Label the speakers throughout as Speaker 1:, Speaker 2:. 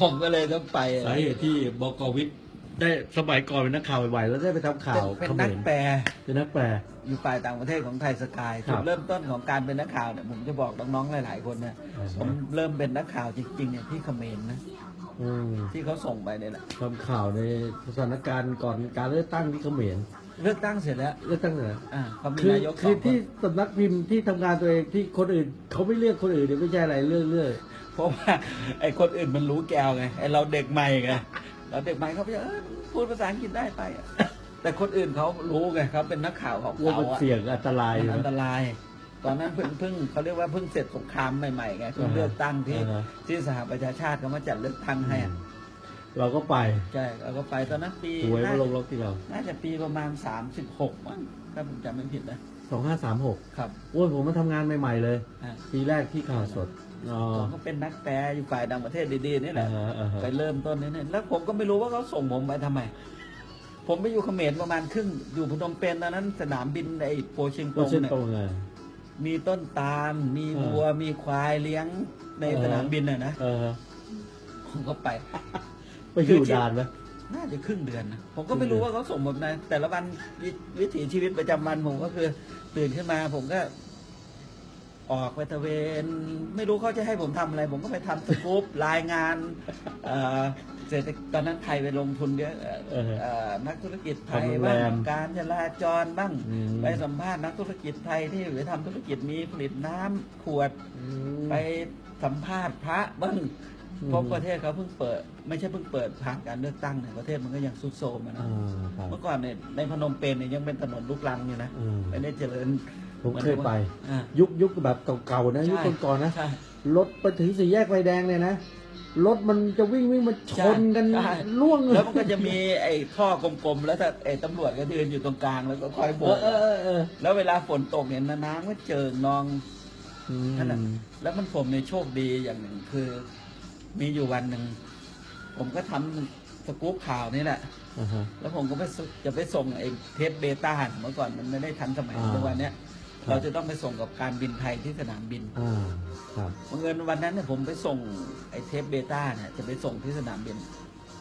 Speaker 1: ผมก็เลยต้องไป
Speaker 2: สาเหตุที่บกวิทย์ได้สมัยก่อนเป็นนักข่าวบ่อยๆแล้วได้ไปทำข่าว
Speaker 1: เป็น
Speaker 2: เขม
Speaker 1: นัก
Speaker 2: ร
Speaker 1: แปล
Speaker 2: เป็นนักแปล
Speaker 1: อยู่ฝ่ายต่างประเทศของไทยสกาย
Speaker 2: ครั
Speaker 1: จุ
Speaker 2: บ
Speaker 1: ดเริ่มต้นของการเป็นนักข่าวเนี่ยผมจะบอกน้องๆหลาย ๆ คนเนี่ย
Speaker 2: อ่าฮะ
Speaker 1: ผมเริ่มเป็นนักข่าวจริงๆเนี่ยที่เขมรนะ
Speaker 2: อืม
Speaker 1: ที่เขาส่งไปเนี่ยแหละ
Speaker 2: ทำข่าวในสถานการณ์ก่อนการเลือกตั้งที่เขมร
Speaker 1: เลือกตั้งเสร็จแล้ว
Speaker 2: เลือกตั้งไหน
Speaker 1: อ่าเขามี
Speaker 2: คือนา
Speaker 1: ยกส
Speaker 2: คือ
Speaker 1: องค
Speaker 2: ที่
Speaker 1: น
Speaker 2: สำนักพิมพ์ที่ทำงานตัวเองที่คนอื่นเขาไม่เลือกคนอื่นเนี่ยไม่ใช่อะไรเลือกเลือก
Speaker 1: เพราะว่าไอ้คนอื่นมันรู้แกวไงไอ้เราเด็กใหม่ไงเราเด็กใหม่เขาไปเออพูดภาษาอังกฤษได้ไปอะแต่คนอื่นเขารู้ไงเขาเป็นนักข่าวของ
Speaker 2: ว่า
Speaker 1: เขา
Speaker 2: มัน
Speaker 1: อะ
Speaker 2: เสี่ยงอันตราย
Speaker 1: มัน
Speaker 2: อยู่
Speaker 1: อันต
Speaker 2: นะ
Speaker 1: ราย ตอนนั้นเพิ่งเพิ่งเขาเรียกว่าเพิ่งเสร็จสงครามใหม่ๆไงเพิ่ง
Speaker 2: อ่าฮะ
Speaker 1: เลือกตั้งที่
Speaker 2: อ่าฮะ
Speaker 1: ที่สหประชาชาติเขามาจัดเลือกตั้งให้อะ
Speaker 2: เราก็ไป
Speaker 1: ใช่เราก็ไปตอนนั้นปี
Speaker 2: หวยมา
Speaker 1: น่า
Speaker 2: ลงล็อกที่เรา
Speaker 1: น่าจะปีประมาณ36มั้งถ้าผมจำไม่ผิดนะ
Speaker 2: สองห้าสามหก
Speaker 1: ครับ
Speaker 2: โอ้ยผมมาทำงานใหม่ๆเลย
Speaker 1: อ่า
Speaker 2: ปีแรกที่ข่าวสดอ๋อ
Speaker 1: ผมก็เป็นนักแปลอยู่ฝ่ายต่างประเทศดีๆนี่แห
Speaker 2: อ่า
Speaker 1: ละ
Speaker 2: ฮะอ่าฮะ
Speaker 1: ไปเริ่มต้นนี่เนี่ยแล้วผมก็ไม่รู้ว่าเขาส่งผมไปทำไม ผมไปอยู่เขมรประมาณครึ่ง อยู่พนมเปญตอนนั้นสนามบินไอ้โปเชียงต
Speaker 2: ก็
Speaker 1: ง
Speaker 2: เช่น
Speaker 1: เนี่ย
Speaker 2: ตรงไง
Speaker 1: มีต้นตาล มี
Speaker 2: อ่า
Speaker 1: วัวมีควายเลี้ยงใน
Speaker 2: อ่าฮะ
Speaker 1: สนามบินน่ะนะ
Speaker 2: เออ
Speaker 1: ผมก็ไป
Speaker 2: ไปอยู่ดานไหม
Speaker 1: น่าจะครึ่งเดือนนะผมก็ไม่รู้ว่าเขาส่งผมในแต่ละวันวิวิถีชีวิตประจำวันผมก็คือ ตื่นขึ้นมาผมก็ออกไปตระเวน ไม่รู้เขาจะให้ผมทำอะไร ผมก็ไปทำสกู๊ปรายงานเอ่อเศรษฐกิจตอนนั้นไทยไปลงทุนเยอะเอ่อ
Speaker 2: เออ
Speaker 1: เอ่อนักธุรกิจไทย
Speaker 2: ทำโรงแร
Speaker 1: บ้าง
Speaker 2: ม
Speaker 1: การจราจรบ้าง
Speaker 2: อืม
Speaker 1: ไปสัมภาษณ์นักธุรกิจไทยที่ไปทำธุรกิจมีผลิตน้ำขวด
Speaker 2: อืม
Speaker 1: ไปสัมภาษณ์พระบ้าง
Speaker 2: อืม
Speaker 1: เพราะประเทศเขาเพิ่งเปิด ไม่ใช่เพิ่งเปิดผ่านการเลือกตั้งเนี่ยประเทศมันก็ยังซุดโซมอะนะ
Speaker 2: อ่าครับ
Speaker 1: เมื่อก่อนเนี่ยในพนมเปญเนี่ยยังเป็นถนนลูกรังอยู่นะ
Speaker 2: อืม
Speaker 1: ไม่ได้เจริญ
Speaker 2: ผมเคยไป
Speaker 1: อ่า
Speaker 2: ยุคยุคแบบเก่าๆนะ
Speaker 1: ใช่
Speaker 2: ยุคก่อนๆนะ
Speaker 1: ใช่
Speaker 2: รถไปถึงสี่แยกไฟแดงเลยนะรถมันจะวิ่งวิ่งมันชนกัน
Speaker 1: ใช่
Speaker 2: ล่วง
Speaker 1: แล้วมันก็จะมีไอ้ท่อกลมๆ แล้วถ้าไอ้ตำรวจก็ยืนอยู่ตรงกลางแล้วก็คอยโบ
Speaker 2: เออกเออเออเออ
Speaker 1: แล้วเวลาฝนตกเนี่ยน้ำก็เจิงนอง
Speaker 2: อืม
Speaker 1: นั่นน่ะแล้วมันผมในยโชคดีอย่างหนึ่งคือ มีอยู่วันหนึ่ง ผมก็ทำสกู๊ปข่าวนี่แหละ
Speaker 2: อ่าฮะ
Speaker 1: แล้วผมก็ไปส่งจะไปส่งไอ้เทปเบต้าเมื่อก่อนมันไม่ได้ทันสมัย
Speaker 2: อ่า
Speaker 1: ทุกวันเนี้ย
Speaker 2: ครับ
Speaker 1: เราจะต้องไปส่งกับการบินไทยที่สนามบิน
Speaker 2: อ่าครับ
Speaker 1: บังเอิญวันนั้นเนี่ยผมไปส่งไอ้เทปเบต้าเนี่ยจะไปส่งที่สนามบิน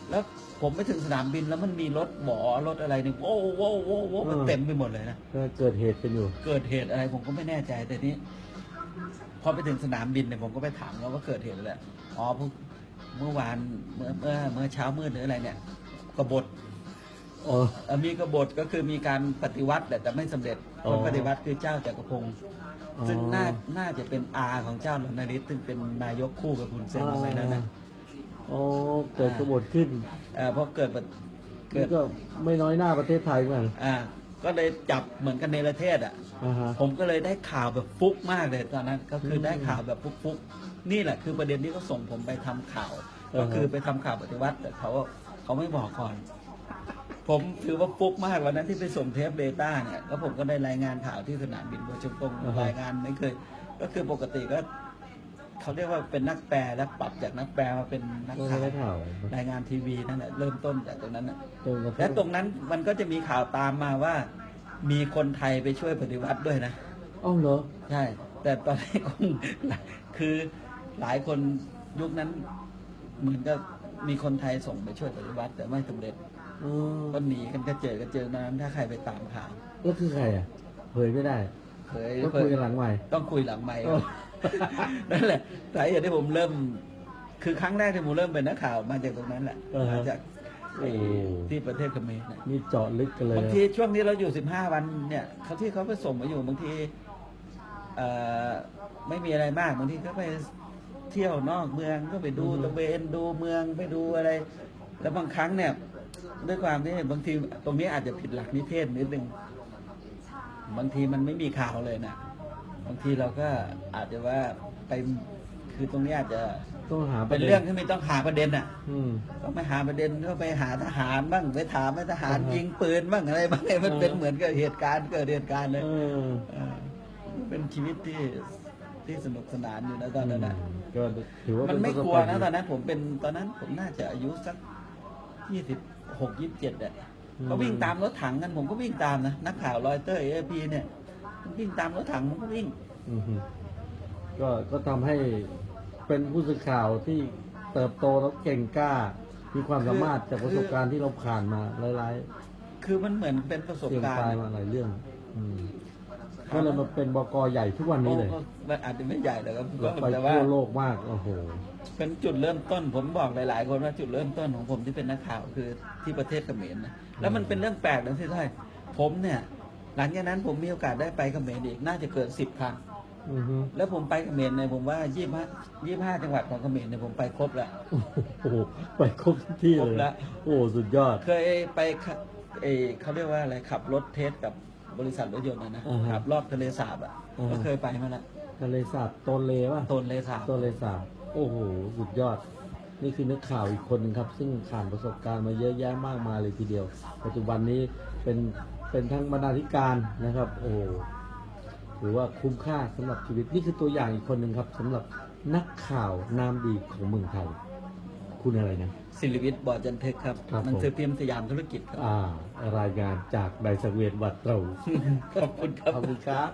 Speaker 1: แล้วผมไปถึงสนามบินแล้วมันมีรถหมอรถอะไรเนี่ยโอ้โหโอ้โหโอ้โหมันเต็มไปหมดเลยนะ
Speaker 2: ก็เกิดเหตุกันอยู่
Speaker 1: เกิดเหตุอะไรผมก็ไม่แน่ใจแต่นี้ พอไปถึงสนามบินเนี่ยผมก็ไปถามเขาว่าเกิดเหตุอะไรอ๋อเพิ่งเมื่อวานเมื่อเมื่อเมื่อเช้ามืดหรืออะไรเนี่ยกบฏ
Speaker 2: อ๋อ
Speaker 1: เอ่อมีกบฏก็คือมีการปฏิวัติแต่แต่ไม่สำเร็จ
Speaker 2: อ๋อ
Speaker 1: คนปฏิวัติคือเจ้าจักรพงศ์
Speaker 2: อ๋อ
Speaker 1: ซึ่งน่าน่าจะเป็นอาของเจ้าลนาริศซึ่งเป็นนายกคู่กับคุณเซนสมัยนั้นนะ
Speaker 2: อ๋อเกิดกบฏขึ้น
Speaker 1: เอ่อพอเกิดปะเกิ
Speaker 2: นี่
Speaker 1: ด
Speaker 2: ก็ไม่น้อยหน้าประเทศไทยเหมือนกัน
Speaker 1: อ่า ก็เลยจับเหมือนกันในประเทศอะ
Speaker 2: อ่าฮะ
Speaker 1: ผมก็เลยได้ข่าวแบบฟุกมากเลยตอนนั้น ก็คืออ
Speaker 2: ม
Speaker 1: ได้ข่าวแบบฟุกๆนี่แหละคือประเด็นที่เขาส่งผมไปทำข่าว
Speaker 2: อ่าฮะ
Speaker 1: ก็คือไปทำข่าวปฏิวัติแต่เขาเขาไม่บอกก่อน ผมถือว่าฟุกมากวันนั้นที่ไปส่งเทปเบต้าเนี่ยแล้วผมก็ได้รายงานข่าวที่สนามบินโดยชุมพงรายงานไม่เคย ก็คือปกติก็ เขาเรียกว่าเป็นนักแปลแล้วปรับจากนักแปลมาเป็นนัก
Speaker 2: ก็
Speaker 1: ข่าว
Speaker 2: ไม่ข่าว
Speaker 1: รายงานทีวีนั่นแหละเริ่มต้นจากตรงนั้นน่ะ
Speaker 2: จนกระทั่
Speaker 1: และตรงนั้นมันก็จะมีข่าวตามมาว่า มีคนไทยไปช่วยปฏิวัติด้วยนะ
Speaker 2: อ้าวเหรอ
Speaker 1: ใช่ แต่ตอนนี้คงคือหลายคนยุคนั้นเหมือนกับมีคนไทยส่งไปช่วยปฏิวัติแต่ไม่สำเร็จ
Speaker 2: อ๋อ
Speaker 1: ก็หนีกันกระเจิดกระเจิงนั้นถ้าใครไปตามข่าว
Speaker 2: แล้วคือใครอะเผยไม่ได้
Speaker 1: เคย
Speaker 2: ก็คุยกันหลังใหม่
Speaker 1: ต้องคุยหลังไม่
Speaker 2: โอ้
Speaker 1: นั่นแหละสาเหตุที่ผมเริ่ม คือครั้งแรกที่ผมเริ่มเป็นนักข่าวมาจากตรงนั้นแหละ
Speaker 2: อ่าฮะ
Speaker 1: มาจาก
Speaker 2: โอ้
Speaker 1: ที่ประเทศเขมรน่ะ
Speaker 2: นี่เจาะลึกกันเลย
Speaker 1: บาง
Speaker 2: นะ
Speaker 1: ทีช่วงนี้เราอยู่สิบห้าวันเนี่ยเขาที่เขาไปส่งมาอยู่บางทีเอ่อไม่มีอะไรมากบางทีก็ไปเที่ยวนอกเมืองก็ไปดูตะเวนดูเมืองไปดูอะไร แล้วบางครั้งเนี่ย ด้วยความที่บางทีตรงนี้อาจจะผิดหลักนิเทศนิดนึงบางทีมันไม่มีข่าวเลยนะ บางทีเราก็อาจจะว่าไปคือตรงนี้อาจจะ
Speaker 2: ต้องหาป
Speaker 1: เป็
Speaker 2: ระ
Speaker 1: น
Speaker 2: ด็
Speaker 1: เรื่องที่ไม่ต้องหาประเด็นอะ
Speaker 2: อืม
Speaker 1: ต้องไปหาประเด็นก็ไปหาทหารบ้างไปถามให้ทหาร
Speaker 2: อ่าฮะ
Speaker 1: ยิงปืนบ้างอะไรบ้างให้มัน
Speaker 2: อ่า
Speaker 1: เป็นเหมือนกับเหตุการณ์เกิดเหตุการณ์เลย
Speaker 2: เออ
Speaker 1: เออเป็นชีวิตที่ที่สนุกสนานอยู่นะตอนนั้นนะ
Speaker 2: ก็ถือว่า
Speaker 1: มั
Speaker 2: มัน
Speaker 1: ไม่กลัวนะตอนนั้นผมเป็นตอนนั้นผมน่าจะอายุสักยี่สิบหกยี่สิบเจ็ดอะก็วิ่งตามรถถังกันผมก็วิ่งตามนะนักข่าวรอยเตอร์เอพีเนี่ยมัน วิ่งตามรถถังผมก็วิ่ง
Speaker 2: อือฮึก็ก็ทำให้เป็นผู้สื่อข่าวที่เติบโตแล้วเก่งกล้า มีความสามารถจากประสบการณ์ที่เราผ่านมาหลาย
Speaker 1: คือมันเหมือนเป็นประส
Speaker 2: ๆ
Speaker 1: บ
Speaker 2: เสี่ยง
Speaker 1: การ
Speaker 2: ตาย
Speaker 1: ณ์
Speaker 2: มาหลายเรื่อง อืมก็เลยมาเป็นบกใหญ่ทุกวันนี้เลย
Speaker 1: โอ้มันอาจจะไม่ใหญ่หรอกครับ
Speaker 2: เราไป
Speaker 1: แต่ว่า
Speaker 2: ทั่วโลกมากโอ้โห
Speaker 1: เป็นจุดเริ่มต้น ผมบอกหลาย ๆ คนว่าจุดเริ่มต้นของผมที่เป็นนักข่าวคือที่ประเทศเขมรนะแล้วมันเป็นเรื่องแปลกนะที่ท่านผมเนี่ย หลังจากนั้นผมมีโอกาสได้ไปเขมรอีกน่าจะเกินสิบครั้ง
Speaker 2: อือฮึ
Speaker 1: แล้วผมไปเขมรเนี่ยผมว่ายี่ห้ายี่ห้าจังหวัดของเขมรเนี่ยผมไปครบแล้ว
Speaker 2: โอ้โหไปครบทุกที่
Speaker 1: คร
Speaker 2: เล
Speaker 1: บ
Speaker 2: ย
Speaker 1: แล้ว
Speaker 2: โอ้สุดยอด
Speaker 1: เคยไปขับเออเขาเรียกว่าอะไรขับรถเทสกับบริษัทรถยนต์นะนะ
Speaker 2: อ่าฮะ
Speaker 1: ขับรอบทะเลสาบอะ
Speaker 2: อ่าฮะ
Speaker 1: ก็เคยไปมาแล้ว
Speaker 2: ทะเลสาบโตนเลป่ะ
Speaker 1: โตนเลสาบ
Speaker 2: โตนเลสาบโอ้โหสุดยอด นี่คือนักข่าวอีกคนหนึ่งครับ ซึ่งผ่านประสบการณ์มาเยอะแยะมากมายเลยทีเดียว ปัจจุบันนี้เป็นเป็นทั้งบรรณาธิการนะครับ โอ้โหถือว่าคุ้มค่าสำหรับชีวิตนี่คือตัวอย่างอีกคนหนึ่งครับสำหรับนักข่าวนามดีของเมืองไทย คุณอะไรนะ
Speaker 1: ศิริวิทย์บอดจันทึกครับ
Speaker 2: ครับ
Speaker 1: หนังสือ
Speaker 2: ผม
Speaker 1: พิมพ์สยามธุรกิจครับ
Speaker 2: อ่ารายงานจากไดสังเวียนวัดเตรา
Speaker 1: ขอบคุณครับ
Speaker 2: ขอบคุณครับ